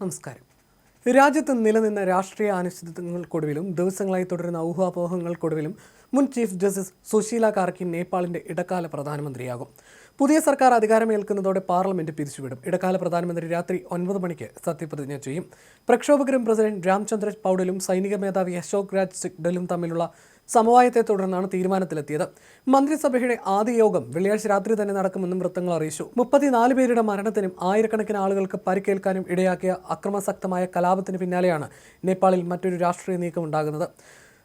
നമസ്കാരം. രാജ്യത്ത് നിലനിന്ന രാഷ്ട്രീയ അനിശ്ചിതത്വങ്ങൾക്കൊടുവിലും ദിവസങ്ങളായി തുടരുന്ന ഊഹാപോഹങ്ങൾക്കൊടുവിലും മുൻ ചീഫ് ജസ്റ്റിസ് സുശീല കാർക്കി നേപ്പാളിന്റെ ഇടക്കാല പ്രധാനമന്ത്രിയാകും. പുതിയ സർക്കാർ അധികാരമേൽക്കുന്നതോടെ പാർലമെന്റ് പിരിച്ചുവിടും. ഇടക്കാല പ്രധാനമന്ത്രി രാത്രി ഒൻപത് മണിക്ക് സത്യപ്രതിജ്ഞ ചെയ്യും. പ്രക്ഷോഭകരും പ്രസിഡന്റ് രാംചന്ദ്ര പൗഡലും സൈനിക മേധാവി അശോക് രാജ് സിഗ്ഡലും തമ്മിലുള്ള സമവായത്തെ തുടർന്നാണ് തീരുമാനത്തിലെത്തിയത്. മന്ത്രിസഭയുടെ ആദ്യ യോഗം വെള്ളിയാഴ്ച രാത്രി തന്നെ നടക്കുമെന്നും വൃത്തങ്ങൾ അറിയിച്ചു. മുപ്പത്തിനാല് പേരുടെ മരണത്തിനും ആയിരക്കണക്കിന് ആളുകൾക്ക് പരിക്കേൽക്കാനും ഇടയാക്കിയ അക്രമാസക്തമായ കലാപത്തിന് പിന്നാലെയാണ് നേപ്പാളിൽ മറ്റൊരു രാഷ്ട്രീയ നീക്കം ഉണ്ടാകുന്നത്.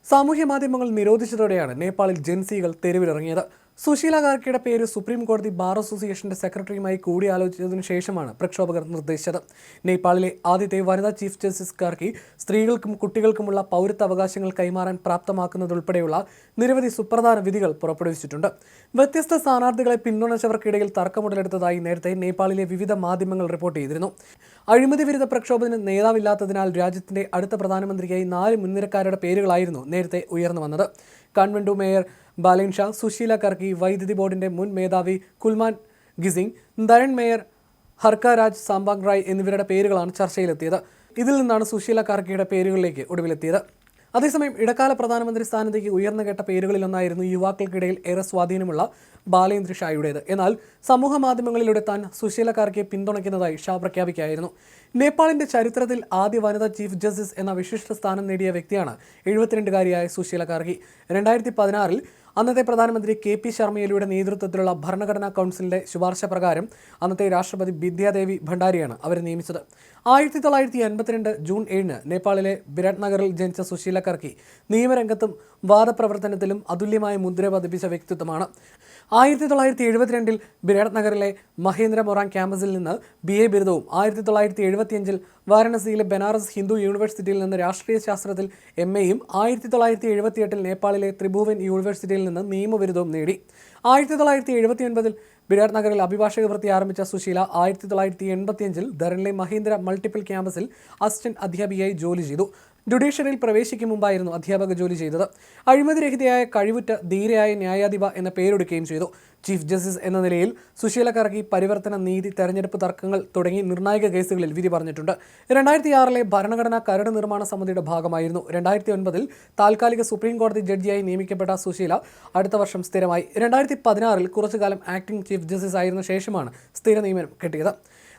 സാമൂഹ്യ മാധ്യമങ്ങൾ നിരോധിച്ചതോടെയാണ് നേപ്പാളിൽ ജൻസികൾ തെരുവിലിറങ്ങിയത്. സുശീല കാർക്കിയുടെ പേര് സുപ്രീം കോടതി ബാർ അസോസിയേഷന്റെ സെക്രട്ടറിയുമായി കൂടിയാലോചിച്ചതിനു ശേഷമാണ് പ്രക്ഷോഭകർ നിർദ്ദേശിച്ചത്. നേപ്പാളിലെ ആദ്യത്തെ വനിതാ ചീഫ് ജസ്റ്റിസ് കാർക്കി സ്ത്രീകൾക്കും കുട്ടികൾക്കുമുള്ള പൗരത്വ അവകാശങ്ങൾ കൈമാറാൻ പ്രാപ്തമാക്കുന്നതുൾപ്പെടെയുള്ള നിരവധി സുപ്രധാന വിധികൾ പുറപ്പെടുവിച്ചിട്ടുണ്ട്. വ്യത്യസ്ത സ്ഥാനാർത്ഥികളെ പിന്തുണച്ചവർക്കിടയിൽ തർക്കമുടലെടുത്തതായി നേരത്തെ നേപ്പാളിലെ വിവിധ മാധ്യമങ്ങൾ റിപ്പോർട്ട് ചെയ്തിരുന്നു. അഴിമതി വിരുദ്ധ പ്രക്ഷോഭത്തിന് നേതാവില്ലാത്തതിനാൽ രാജ്യത്തിന്റെ അടുത്ത പ്രധാനമന്ത്രിയായി നാല് മുൻനിരക്കാരുടെ പേരുകളായിരുന്നു നേരത്തെ ഉയർന്നു വന്നത്. കൺവെന്റു മേയർ ബാലിൻ ഷാ സുശീല കർക്കി വൈദ്യുതി ബോർഡിന്റെ മുൻ മേധാവി കുൽമാൻ ഗിസിംഗ് ദരൺ മേയർ ഹർക്ക രാജ് സാംബാങ് റായ് എന്നിവരുടെ പേരുകളാണ് ചർച്ചയിലെത്തിയത്. ഇതിൽ നിന്നാണ് സുശീല കാർക്കിയുടെ പേരുകളിലേക്ക് ഒടുവിലെത്തിയത്. അതേസമയം ഇടക്കാല പ്രധാനമന്ത്രി സ്ഥാനത്തേക്ക് ഉയർന്നു കേട്ട പേരുകളിലൊന്നായിരുന്നു യുവാക്കൾക്കിടയിൽ ഏറെ സ്വാധീനമുള്ള ബാലേന്ദ്ര ഷായുടേത്. എന്നാൽ സമൂഹ മാധ്യമങ്ങളിലൂടെ താൻ സുശീല കാർക്കിയെ പിന്തുണയ്ക്കുന്നതായി ഷാ പ്രഖ്യാപിക്കുകയായിരുന്നു. നേപ്പാളിന്റെ ചരിത്രത്തിൽ ആദ്യ വനിതാ ചീഫ് ജസ്റ്റിസ് എന്ന വിശിഷ്ട സ്ഥാനം നേടിയ വ്യക്തിയാണ് എഴുപത്തിരണ്ടുകാരിയായ സുശീല കാർക്കി രണ്ടായിരത്തി പതിനാറിൽ അന്നത്തെ പ്രധാനമന്ത്രി കെ പി ശർമ്മയിലൂടെ നേതൃത്വത്തിലുള്ള ഭരണഘടനാ കൗൺസിലിന്റെ ശുപാർശ പ്രകാരം അന്നത്തെ രാഷ്ട്രപതി ബിദ്യാദേവി ഭണ്ഡാരിയാണ് അവരെ നിയമിച്ചത്. ആയിരത്തി തൊള്ളായിരത്തി എൺപത്തിരണ്ട് ജൂൺ ഏഴിന് നേപ്പാളിലെ ബിരാട് നഗറിൽ ജനിച്ച സുശീല കർക്കി നിയമരംഗത്തും വാദപ്രവർത്തനത്തിലും അതുല്യമായ മുദ്ര പതിപ്പിച്ച വ്യക്തിത്വമാണ്. ആയിരത്തി തൊള്ളായിരത്തി എഴുപത്തിരണ്ടിൽ ബിരാട് നഗറിലെ മഹേന്ദ്ര മൊറാൻ ക്യാമ്പസിൽ നിന്ന് ബി എ ബിരുദവും ആയിരത്തി തൊള്ളായിരത്തി എഴുപത്തിയഞ്ചിൽ വാരണസിയിലെ ബനാറസ് ഹിന്ദു യൂണിവേഴ്സിറ്റിയിൽ നിന്ന് രാഷ്ട്രീയ ശാസ്ത്രത്തിൽ എം എയും ആയിരത്തി തൊള്ളായിരത്തി എഴുപത്തിയെട്ടിൽ നേപ്പാളിലെ ത്രിഭുവൻ യൂണിവേഴ്സിറ്റിയിൽ നിന്ന് നിയമവിരുദ്ധവും നേടി. ആയിരത്തി തൊള്ളായിരത്തി എഴുപത്തി ഒൻപതിൽ ബിരാട് നഗറിൽ അഭിഭാഷക വൃത്തി ആരംഭിച്ച സുശീല ആയിരത്തി തൊള്ളായിരത്തി എൺപത്തിയഞ്ചിൽ ധരണിലെ മഹീന്ദ്ര മൾട്ടിപ്പിൾ ക്യാമ്പസിൽ അസിസ്റ്റന്റ് അധ്യാപികയായി ജോലി ചെയ്തു. ജുഡീഷ്യറിയിൽ പ്രവേശിക്കും മുമ്പായിരുന്നു അധ്യാപക ജോലി ചെയ്തത്. അഴിമതിരഹിതയായ കഴിവുറ്റ ധീരയായ ന്യായാധിപ എന്ന പേരെടുക്കുകയും ചെയ്തു. ചീഫ് ജസ്റ്റിസ് എന്ന നിലയിൽ സുശീല കറക്കി പരിവർത്തന നീതി തെരഞ്ഞെടുപ്പ് തർക്കങ്ങൾ തുടങ്ങി നിർണായക കേസുകളിൽ വിധി പറഞ്ഞിട്ടുണ്ട്. രണ്ടായിരത്തി ആറിലെ ഭരണഘടനാ കരട് നിർമ്മാണ സമിതിയുടെ ഭാഗമായിരുന്നു. രണ്ടായിരത്തി ഒൻപതിൽ താൽക്കാലിക സുപ്രീം കോടതി ജഡ്ജിയായി നിയമിക്കപ്പെട്ട സുശീല അടുത്ത വർഷം സ്ഥിരമായി. രണ്ടായിരത്തി പതിനാറിൽ കുറച്ചുകാലം ആക്ടിംഗ് ചീഫ് ജസ്റ്റിസ് ആയിരുന്ന ശേഷമാണ് സ്ഥിര നിയമനം കിട്ടിയത്.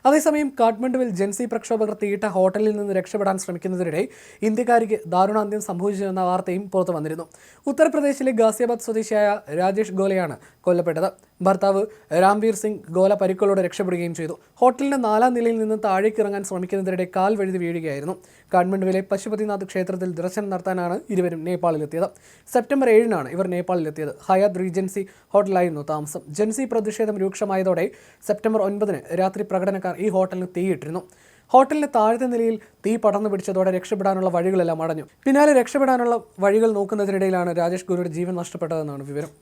അതേസമയം കാഠ്മണ്ഡുവിൽ ജൻസി പ്രക്ഷോഭകർ തീയിട്ട ഹോട്ടലിൽ നിന്ന് രക്ഷപ്പെടാൻ ശ്രമിക്കുന്നതിനിടെ ഇന്ത്യക്കാരിക്ക് ദാരുണാന്ത്യം സംഭവിച്ചുവെന്ന വാർത്തയും പുറത്തു വന്നിരുന്നു. ഉത്തർപ്രദേശിലെ ഗാസിയാബാദ് സ്വദേശിയായ രാജേഷ് ഗോലയാണ് കൊല്ലപ്പെട്ടത്. ഭർത്താവ് രാംവീർ സിംഗ് ഗോല പരിക്കുകളോടെ രക്ഷപ്പെടുകയും ചെയ്തു. ഹോട്ടലിന്റെ നാലാം നിലയിൽ നിന്ന് താഴേക്ക് ഇറങ്ങാൻ ശ്രമിക്കുന്നതിനിടെ കാൽ വഴുതി വീഴുകയായിരുന്നു. കാഠ്മണ്ഡുവിലെ പശുപതിനാഥ് ക്ഷേത്രത്തിൽ ദർശനം നടത്താനാണ് ഇരുവരും നേപ്പാളിലെത്തിയത്. സെപ്റ്റംബർ ഏഴിനാണ് ഇവർ നേപ്പാളിലെത്തിയത്. ഹയാത് റീജൻസി ഹോട്ടലായിരുന്നു താമസം. ജൻസി പ്രതിഷേധം രൂക്ഷമായതോടെ സെപ്റ്റംബർ ഒൻപതിന് രാത്രി പ്രകടനക്കാർ ഈ ഹോട്ടലിന് തീയിട്ടിരുന്നു ഹോട്ടലിന്റെ താഴത്തെ നിലയിൽ തീ പടർന്നു പിടിച്ചതോടെ രക്ഷപ്പെടാനുള്ള വഴികളെല്ലാം അടഞ്ഞു. പിന്നാലെ രക്ഷപ്പെടാനുള്ള വഴികൾ നോക്കുന്നതിനിടയിലാണ് രാജേഷ് ഗുരുയുടെ ജീവൻ നഷ്ടപ്പെട്ടതെന്നാണ് വിവരം.